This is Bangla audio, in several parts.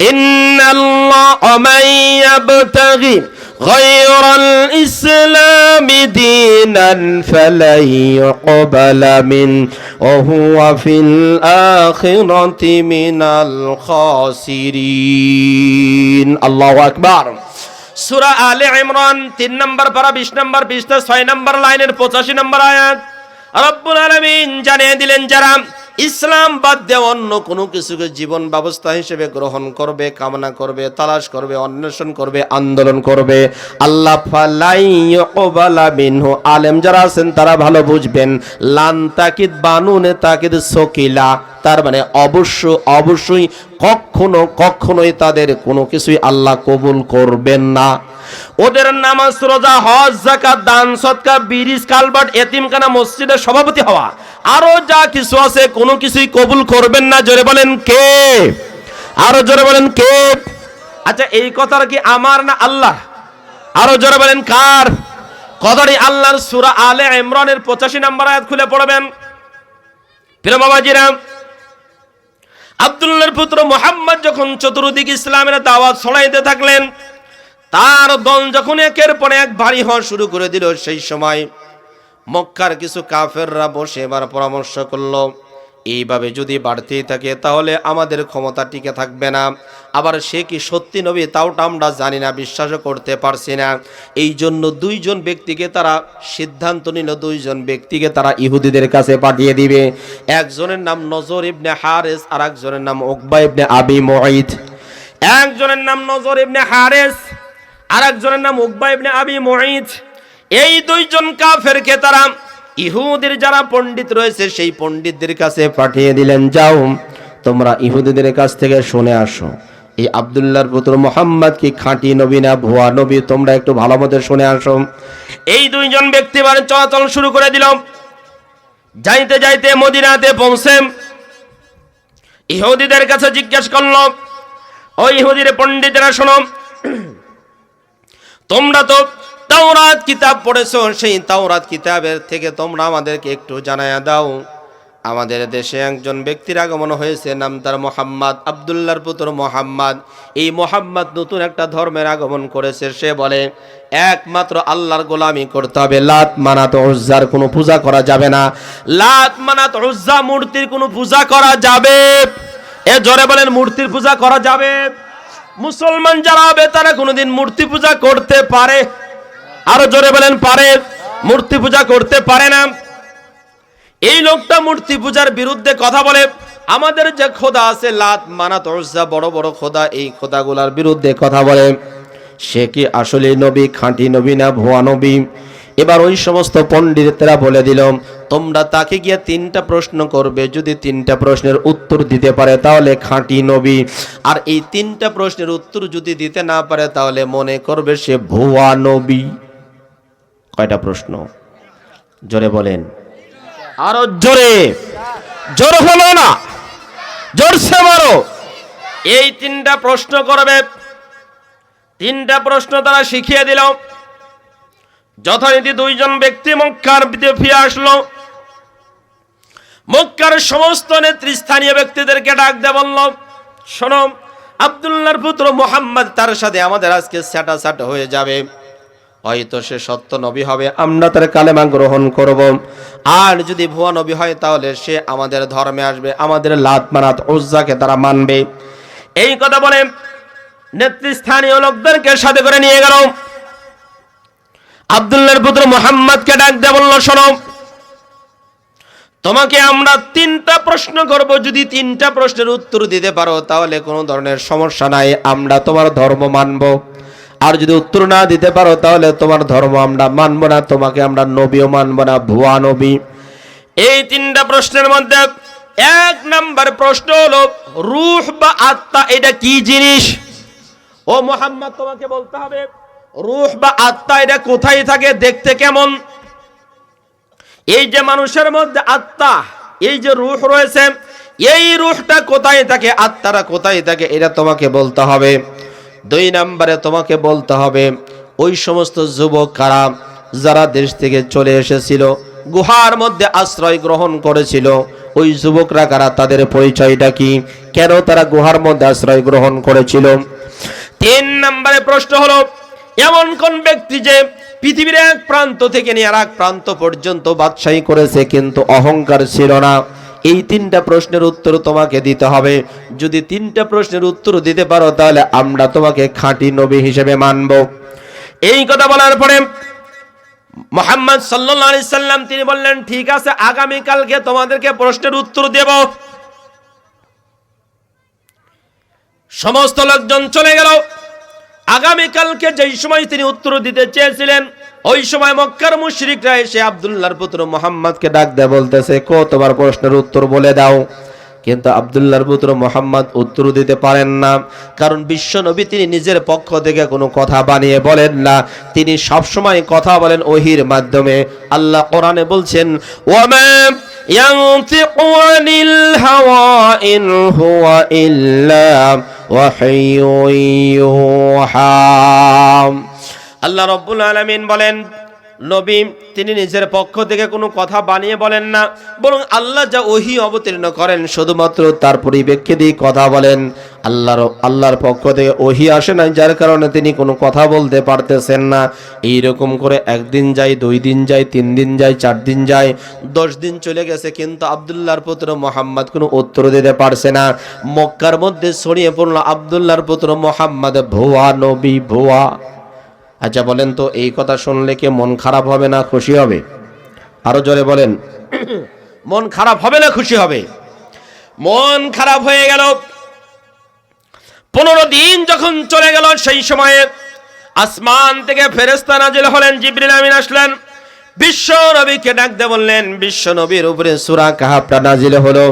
إن الله من يبتغي غير الإسلام دينا فلن يقبل منه وهو في الآخرة من الخاسرين الله أكبر সুরা আলে ইমরান তিন নম্বর পারা বিশ নম্বর পৃষ্ঠা ছয় নম্বর লাইনের পঁচাশি নম্বর আয়াত রব্বুল আলামিন জানিয়ে দিলেন যারা ইসলাম বাদ দিয়ে অন্য কোনো কিছুকে জীবন ব্যবস্থা হিসেবে গ্রহণ করবে, কামনা করবে, তালাশ করবে, অন্বেষণ করবে, আন্দোলন করবে। আল্লাহ আলেম যারা আছেন তারা ভালো বুঝবেন। লান তাকিদ বানুনে তাকিদ সকিলা। তার মানে অবশ্য, অবশ্যই কখনো, কখনোই তাদের কোনো কিছুই আল্লাহ কবুল করবেন না। ওদের নামাজ, রোজা, হজ জাকাত দান সৎকা বিরিজ, কালবাট, এতিমখানা, মসজিদের সভাপতি হওয়া, আরও যা কিছু আছে কোনো কিছুই কবুল করবেন না। জোরে বলেন, কে? আরও জোরে বলেন, কে? আচ্ছা এই কথাটা কি আমার না আল্লাহ? আরও জোরে বলেন, কার? কথাটি আল্লাহর সূরা আলে ইমরানের 85 নম্বর আয়াত খুলে পড়বেন। প্রিয় বাবাজিরা, আব্দুল্লাহর পুত্র মোহাম্মদ যখন চতুর্দিক ইসলামের দাওয়াত ছড়াইতে থাকলেন, তার দল যখন একের পর এক ভারী হওয়া শুরু করে দিল, সেই সময় মক্কার কিছু কাফেররা বসে এবার পরামর্শ করল এইভাবে যদি বাড়তেই থাকে, তাহলে আমাদের ক্ষমতা টিকে থাকবে না। আবার সে কি সত্যি নবী তাওটা আমরা জানি না, বিশ্বাসও করতে পারছি না। এই জন্য দুইজন ব্যক্তিকে তারা সিদ্ধান্ত নিল, দুইজন ব্যক্তিকে তারা ইহুদিদের কাছে পাঠিয়ে দিবে। একজনের নাম নজর ইবনে হারেস, আর একজনের নাম ওকবা ইবনে আবি মুঈদ। একজনের নাম নজর ইবনে হারেস, আর একজনের নাম উকবা ইবনে আবি মুঈদ। এই দুইজন কাফেরকে তারা ইহুদির যারা পণ্ডিত রয়েছে, সেই পণ্ডিতদের কাছে পাঠিয়ে দিলেন, যাও, তোমরা ইহুদিদের কাছ থেকে শুনে আসো। এই আবদুল্লাহর পুত্র মোহাম্মদ কি খাঁটি নবী না ভুয়া নবী? তোমরা একটু ভালো মতো শুনে আসো। এই দুইজন ব্যক্তি মানে চলাচল শুরু করে দিল। যাইতে যাইতে মদিনাতে পৌঁছে ইহুদিদের কাছে জিজ্ঞেস করল, ও ইহুদির পণ্ডিতেরা, শোনো, তোমরা তো তাওরাত কিতাব পড়েছো, সেই তাওরাত কিতাবের থেকে তোমরা আমাদেরকে একটু জানায়া দাও। আমাদের দেশে একজন ব্যক্তির আগমন হয়েছে, নাম তার মোহাম্মদ আবদুল্লাহর পুত্র মোহাম্মদ। এই মোহাম্মদ নতুন একটা ধর্মের আগমন করেছে, সে বলে, একমাত্র আল্লাহর গোলামি করতে হবে, লাত মানাত উজ্জার কোনো পূজা করা যাবে না। লাত মানাত উজ্জা মূর্তির কোনো পূজা করা যাবে। এ জোরে বলেন, মূর্তির পূজা করা যাবে? মুসলমান যারা হবে, তারা কোনোদিন মূর্তি পূজা করতে পারে আরও জোরে বলেন, পারে। মূর্তি পূজা করতে পারে না। এই লোকটা মূর্তি পূজার বিরুদ্ধে কথা বলে। আমাদের যে খোদা আছে, লাত মানাত উজ্জা বড় বড় খোদা, এই খোদাগুলার বিরুদ্ধে কথা বলে। সে কি আসলে নবী, খাঁটি নবী না ভুয়া নবী? এবার ওই সমস্ত পণ্ডিতেরা বলে দিল, তোমরা তাকে গিয়ে তিনটা প্রশ্ন করবে। যদি তিনটা প্রশ্নের উত্তর দিতে পারে, তাহলে খাঁটি নবী। আর এই তিনটা প্রশ্নের উত্তর যদি দিতে না পারে, তাহলে মনে করবে সে ভুয়া নবী। কয়টা প্রশ্ন? জোরে বলেন। আরও জোরে। জোর হলো না জোরসে মারো। এই তিনটা প্রশ্ন করবে। তিনটা প্রশ্ন তারা শিখিয়ে দিল। যথারীতি দুইজন ব্যক্তি মক্কার ফিরে আসলো। মক্কার সমস্ত নেতৃস্থানীয় ব্যক্তিদেরকে ডাক দে বলল, শোনো, আবদুল্লাহর পুত্র মোহাম্মদ তার সাথে আমাদের আজকে স্যাটা স্যাট হয়ে যাবে। হয়তো সে সত্য নবী হবে, আমরা তার কালেমা গ্রহণ করব। আর যদি ভুয়া নবী হয়, তাহলে সে আমাদের ধর্মে আসবে, আমাদের লাত মানাত উজ্জাকে তারা মানবে। এই কথা বলে নেতৃস্থানীয় লোকদেরকে সাথে করে নিয়ে গেল। আবদুল্লাহর পুত্র মোহাম্মদকে ডাক দিয়ে বলল, শোনো, তোমাকে আমরা তিনটা প্রশ্ন করব। যদি তিনটা প্রশ্নের উত্তর দিতে পারো, তাহলে কোনো ধরনের সমস্যা নাই, আমরা তোমার ধর্ম মানব। আর যদি উত্তর না দিতে পারো, তাহলে তোমার ধর্ম আমরা মানব না, তোমাকে আমরা নবীও মানব না, ভুয়া নবী। এই তিনটা প্রশ্নের মধ্যে এক নাম্বার প্রশ্ন হলো, রুহ বা আত্মা, এটা কি জিনিস? ও মোহাম্মদ, তোমাকে বলতে হবে, রুহ বা আত্মা, এটা কোথায় থাকে, দেখতে কেমন? এই যে মানুষের মধ্যে আত্মা, এই যে রুহ রয়েছে, এই রুহটা কোথায় থাকে, আত্মারা কোথায় থাকে, এটা তোমাকে বলতে হবে। দুই নম্বরে তোমাকে বলতে হবে, ওই সমস্ত যুবক কারা যারা দেশ থেকে চলে এসেছিল, গুহার মধ্যে আশ্রয় গ্রহণ করেছিল, ওই যুবকরা কারা, তাদের পরিচয়টা কি? কেন তারা গুহার মধ্যে আশ্রয় গ্রহণ করেছিল? তিন নম্বরে প্রশ্ন হলো, এমন কোন ব্যক্তি যে পৃথিবীর এক প্রান্ত থেকে নিয়ে আর এক প্রান্ত পর্যন্ত বাদশাহী করেছে, কিন্তু অহংকার ছিল না। এই তিনটা প্রশ্নের উত্তর তোমাকে দিতে হবে। যদি তিনটা প্রশ্নের উত্তর দিতে পারো, তাহলে আমরা তোমাকে খাঁটি নবী হিসেবে মানব। এই কথা বলার পরে মোহাম্মদ আলাইহি সাল্লাম তিনি বললেন, ঠিক আছে, আগামীকালকে তোমাদেরকে প্রশ্নের উত্তর দেব। সমস্ত লোকজন চলে গেল। আগামীকালকে যেই সময় তিনি উত্তর দিতে চেয়েছিলেন ওই সময় মক্কার মুশরিকরা এসে আব্দুল্লাহর পুত্র মোহাম্মদকে ডাক দেয় বলতেছে কো তোমার প্রশ্নের উত্তর বলে দাও কিন্তু আব্দুল্লাহর পুত্র মোহাম্মদ উত্তর দিতে পারেন না কারণ বিশ্ব নবী তিনি নিজের পক্ষ থেকে কোনো কথা বানিয়ে বলেন না তিনি সব সময় কথা বলেন ওহির মাধ্যমে আল্লাহ কোরআনে বলছেন ওয়ামা ينطق عن الهوى إن هو إلا وحي يوحى আল্লাহ রব্বুল আলামিন বলেন, নবী, তিনি নিজের পক্ষ থেকে কোনো কথা বানিয়ে বলেন না, বরং আল্লাহ যা ওহি অবতীর্ণ করেন, শুধুমাত্র তার পরিপ্রেক্ষিতেই কথা বলেন। আল্লাহর আল্লাহর পক্ষ থেকে ওহি আসে নাই, যার কারণে তিনি কোনো কথা বলতে পারতেছেন না। এই রকম করে একদিন যায়, দুই দিন যায়, তিন দিন যায়, চার দিন যায়, দশ দিন চলে গেছে, কিন্তু আবদুল্লাহর পুত্র মোহাম্মদ কোনো উত্তর দিতে পারছে না। মক্কার মধ্যে ছড়িয়ে পড়ল আবদুল্লাহর পুত্র মোহাম্মদ, ভুয়া নবী, ভুয়া। আচ্ছা বলেন তো, এই কথা শুনলে কি মন খারাপ হবে না খুশি হবে? আরও জোরে বলেন। মন খারাপ হবে না খুশি হবে? মন খারাপ হয়ে গেল। পনেরো দিন যখন চলে গেল, সেই সময়ে আসমান থেকে ফেরেস্তা নাজিল হলেন, জিবরিল আমিন আসলেন। বিশ্ব নবীকে ডাকতে বললেন, বিশ্ব নবীর উপরে সুরা কাহাবটা নাজিল হলো।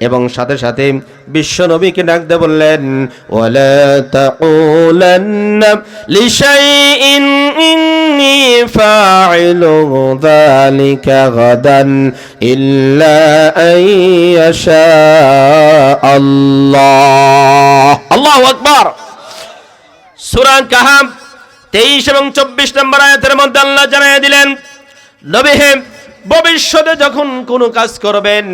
এবং সাথে সাথে বিশ্ব নবীকে ডাকতে বললেন তেইশ এবং চব্বিশ নম্বর আয়াতের মধ্যে আল্লাহ জানাই দিলেন নবী হে, ভবিষ্যতে যখন কোনো কাজ করবেন,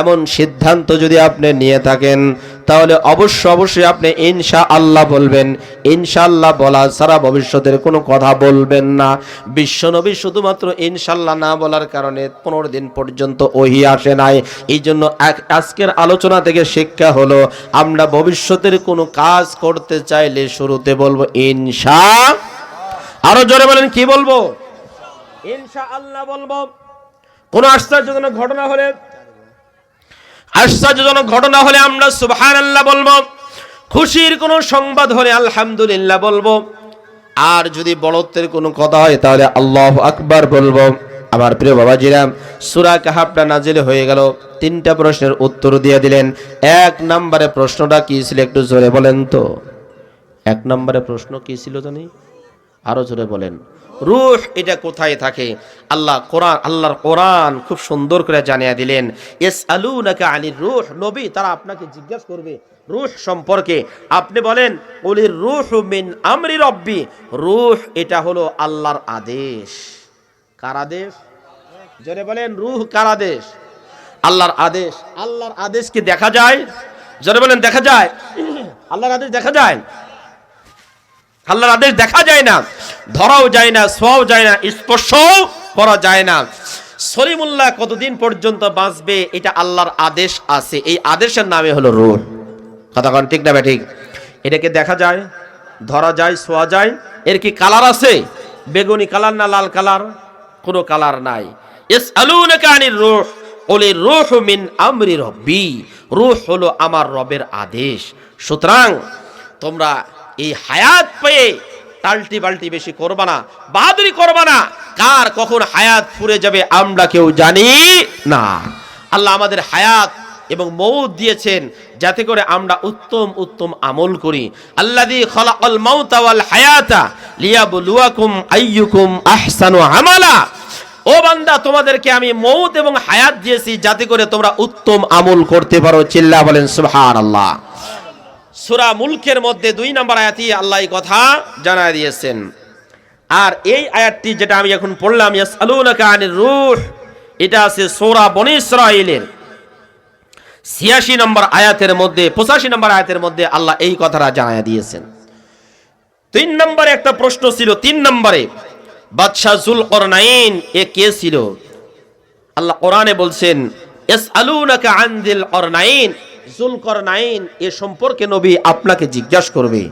এমন সিদ্ধান্ত যদি আপনি নিয়ে থাকেন, তাহলে অবশ্য অবশ্যই আপনি ইনশা আল্লাহ বলবেন। ইনশাআল্লাহ বলা ছাড়া ভবিষ্যতের কোনো কথা বলবেন না। বিশ্বনবী শুধুমাত্র ইনশাল্লাহ না বলার কারণে পনেরো দিন পর্যন্ত ওহি আসে নাই। এই জন্য আজকের আলোচনা থেকে শিক্ষা হলো, আমরা ভবিষ্যতের কোনো কাজ করতে চাইলে শুরুতে বলব ইনশা। আরও জোরে বলেন, কি বলব? ইনশা আল্লাহ বলব, কোন আশ্চর্যজনক ঘটনা হলে, আশ্চর্যজনক ঘটনা হলে আমরা সুবহান আল্লাহ বলব, খুশির কোনো সংবাদ হলে আলহামদুলিল্লাহ বলব। আর যদি বড়ত্বের কোনো কথা হয় তাহলে আল্লাহ আকবার বলব। আমার প্রিয় বাবাজিরা, সুরা কাহাবটা নাজিল হয়ে গেল। তিনটা প্রশ্নের উত্তর দিয়ে দিলেন। এক নম্বরে প্রশ্নটা কি ছিল একটু জোরে বলেন তো। এক নম্বরে প্রশ্ন কি ছিল জানি? আরও জোরে বলেন, রুহ এটা কোথায় থাকে? আল্লাহ কোরআন, আল্লাহর কোরআন খুব সুন্দর করে জানিয়ে দিলেন এস আলু নাকি আলীর রুহ, নবী তারা আপনাকে জিজ্ঞাসা করবে, রুহ সম্পর্কে। আপনি বলেন ওলির রুহ মিন আমরি রব্বি, রুহ এটা হলো আল্লাহর আদেশ। কার আদেশ? জোরে বলেন, রুহ কার আদেশ? আল্লাহর আদেশ আল্লাহর আদেশ কি দেখা যায়? জোরে বলেন, দেখা যায়? আল্লাহর আদেশ দেখা যায়? আল্লাহর আদেশ দেখা যায় না, ধরাও যায় না ছোঁয়াও যায় না, স্পর্শও করা যায় না। সলিমুল্লাহ কতদিন পর্যন্ত বাঁচবে, এটা আল্লাহর আদেশ আছে। এই আদেশের নামে হলো রুহ। কথা কন, ঠিক না ঠিক? এটাকে দেখা যায়, ধরা যায় ছোঁয়া যায়। এর কি কালার আছে? বেগুনি কালার না লাল কালার? কোনো কালার নাই। এস আলুনাকা আনির রুহ। ওলি রুহ মিন আমরি রব্বি। রুহ হলো আমার রবের আদেশ। সুতরাং তোমরা এই হায়াত পেয়ে টাল্টি বাল্টি বেশি করবা না, বাহাদুরি করবা না। কার কখন হায়াত ফুরে যাবে আমরা কেউ জানি না। আল্লাহ আমাদের হায়াত এবং মৌত দিয়েছেন যাতে করে আমরা উত্তম উত্তম আমল করি। আল্লাযী খালাকাল মাউতা ওয়াল হায়াতা লিয়াবলুয়াকুম আইয়ুকুম আহসানু আমালা। ও বান্দা, তোমাদেরকে আমি মৌত এবং হায়াত দিয়েছি যাতে করে তোমরা উত্তম আমল করতে পারো। চিল্লা বলেন, সুবহানাল্লাহ। সুরা মুলকের মধ্যে দুই নম্বর আয়াতি আল্লাহ কথা জানায় দিয়েছেন। আর এই আয়াতটি যেটা আমি এখন পড়লাম এটা আছে সূরা বনী ইসরাঈলের। ছিয়াশি নম্বর আয়াতের মধ্যে, পঁচাশি নম্বর আয়াতের মধ্যে আল্লাহ এই কথাটা জানাইয়া দিয়েছেন। তিন নম্বরে একটা প্রশ্ন ছিল, তিন নম্বরে, বাদশাহ জুল করনাইন এ কে ছিল? আল্লাহ কোরআনে বলছেন এস আলুনাকা আনদিল করনাইন। জুল করনাইন এ সম্পর্কে নবী আপনাকে জিজ্ঞাসা করবে।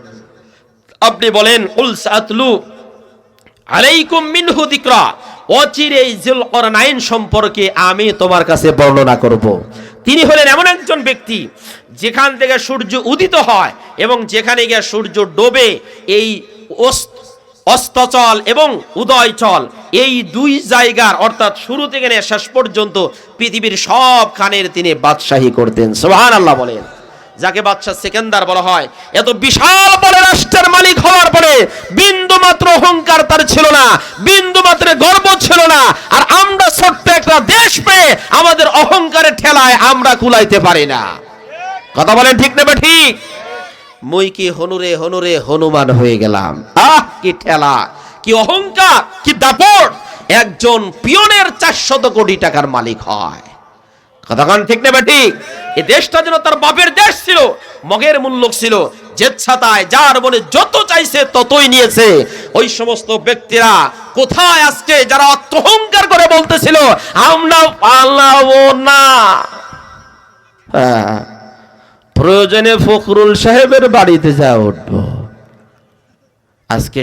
আপনি বলেন, উল সাতলু আলাইকুম মিনহু দিকরা। অচিরে জুল করনাইন সম্পর্কে আমি তোমার কাছে বর্ণনা করব। তিনি হলেন এমন একজন ব্যক্তি, যেখান থেকে সূর্য উদিত হয় এবং যেখানে গিয়ে সূর্য ডোবে, এই অস্তচল এবং উদয়চল এই দুই জায়গার অর্থাৎ শুরু থেকে নিয়ে শেষ পর্যন্ত পৃথিবীর সব খানের তিনি বাদশাহী করতেন। সোহান আল্লাহ বলেন। যাকে বাদশাহ সেকেন্দার বলা হয়, এত বিশাল বড় রাষ্ট্রের মালিক হওয়ার পরে বিন্দু মাত্র অহংকার তার ছিল না বিন্দু মাত্র গর্ব ছিল না, আর আমরা ছোট্ট একটা দেশ পেয়ে আমাদের অহংকারের ঠেলায় আমরা কুলাইতে পারি না। কথা বলেন ঠিক নেবে ঠিক? মুই কি হনুরে হনুরে হনুমান হয়ে গেলাম। আহ কি ঠেলা কি অহংকার কি দাপট। একজন পিয়নের চারশত কোটি টাকার মালিক হয়। ঠিক এই দেশটা যেন তার দেশ ছিল মগের ছিল যার যত চাইছে ততই নিয়েছে। ওই সমস্ত ব্যক্তিরা কোথায় যারা করে বলতেছিল আমরা না। হ্যাঁ, প্রয়োজনে ফখরুল সাহেবের বাড়িতে যা উঠবো। আজকে